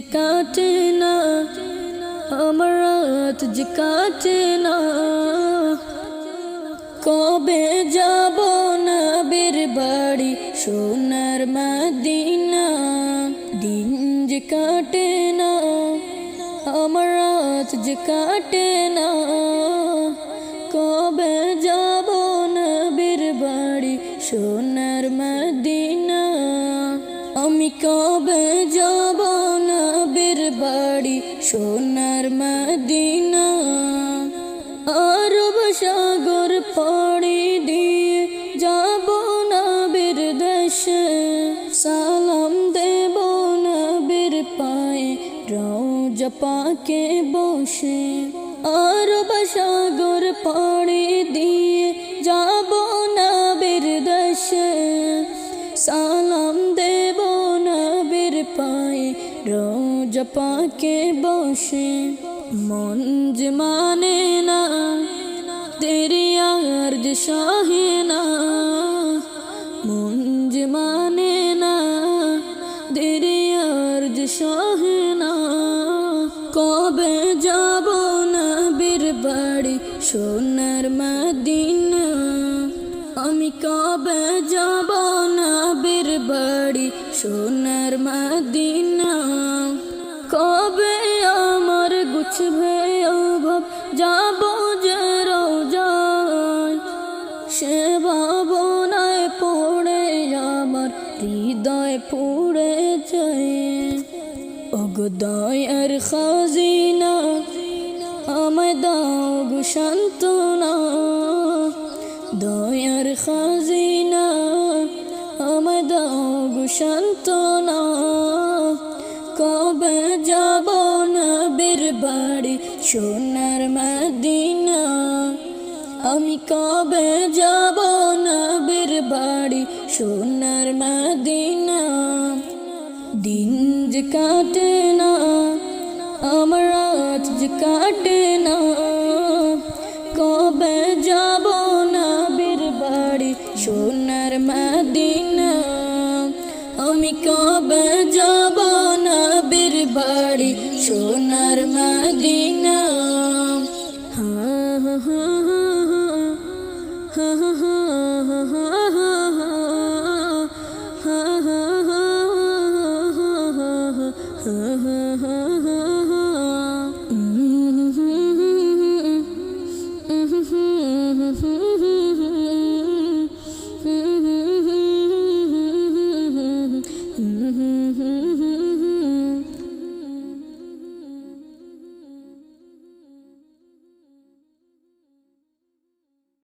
কাটে না, আমার রাত যে কাটে না। কবে যাব না বের বাড়ি, সোনার মদিনা? দিন যে কাটে না, আমার রাত যে কাটে না। কবে যাব না বের বাড়ি, সোনার মদিনা? আমি কবে যাব বাড়ি, সোনার মদিনা। আরব সাগর পাড়ি দিয়ে যাব না বীর দেশে। সালাম দেব না বীর পায়ে রোজ পাকে বসে। আরব সাগর পাড়ি দিয়ে যাব না বীর দেশে। সালাম দেব পাকে বসে, মন মানে না, তেরি আর্জ শাহে না। মন মানে না, তেরি আর্জ শাহে না। কবে যাব না বীর বাড়ি সোনার মদিনা? আমি কবে যাব না বীর বাড়ি সোনার মদিনা? গুছবে অভাব যাব যে রোজায়। সে ভাবনায় পড়ে আমার, হৃদয় পুড়ে যায় অগদয়ের খাজিনা, আমায় দাও গো শান্তনা দয়ার খাজিনা, আমায় দাও গো শান্তনা কবে বীর বাড়ি সোনার মদিনা। আমি কবে যাব না বীর বাড়ি সোনার মদিনা? দিন যে কাটে না, আমার রাত যে কাটে না। কবে যাব না বীর বাড়ি সোনার মদিনা? আমি কবে যাব না বীর বাড়ি সোনার Medina? ha ha ha ha